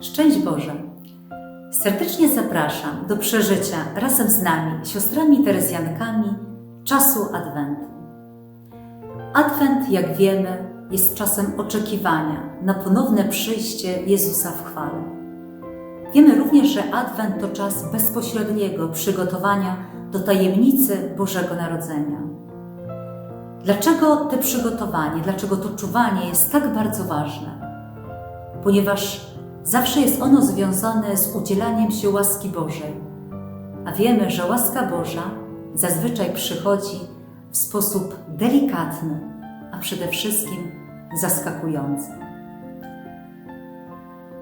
Szczęść Boże! Serdecznie zapraszam do przeżycia razem z nami, siostrami Terezjankami, czasu Adwentu. Adwent, jak wiemy, jest czasem oczekiwania na ponowne przyjście Jezusa w chwale. Wiemy również, że Adwent to czas bezpośredniego przygotowania do tajemnicy Bożego Narodzenia. Dlaczego te przygotowanie, dlaczego to czuwanie jest tak bardzo ważne? Ponieważ zawsze jest ono związane z udzielaniem się łaski Bożej. A wiemy, że łaska Boża zazwyczaj przychodzi w sposób delikatny, a przede wszystkim zaskakujący.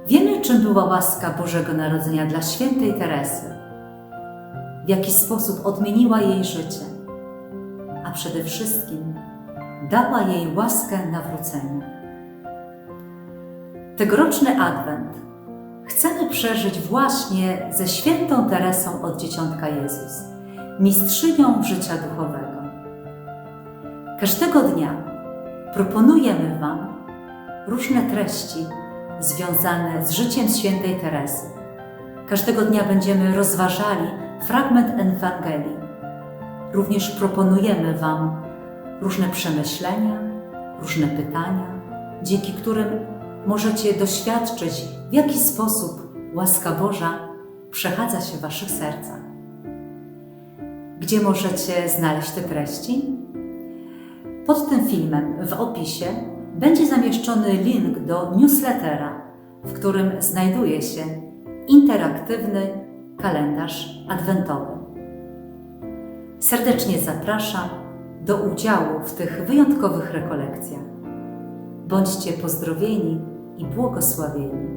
Wiemy, czym była łaska Bożego Narodzenia dla świętej Teresy, w jaki sposób odmieniła jej życie, a przede wszystkim dała jej łaskę nawrócenia. Tegoroczny Adwent chcemy przeżyć właśnie ze świętą Teresą od Dzieciątka Jezus, mistrzynią życia duchowego. Każdego dnia proponujemy Wam różne treści związane z życiem świętej Teresy. Każdego dnia będziemy rozważali fragment Ewangelii. Również proponujemy Wam różne przemyślenia, różne pytania, dzięki którym możecie doświadczyć, w jaki sposób łaska Boża przechadza się w Waszych sercach. Gdzie możecie znaleźć te treści? Pod tym filmem w opisie będzie zamieszczony link do newslettera, w którym znajduje się interaktywny kalendarz adwentowy. Serdecznie zapraszam do udziału w tych wyjątkowych rekolekcjach. Bądźcie pozdrowieni и благословения.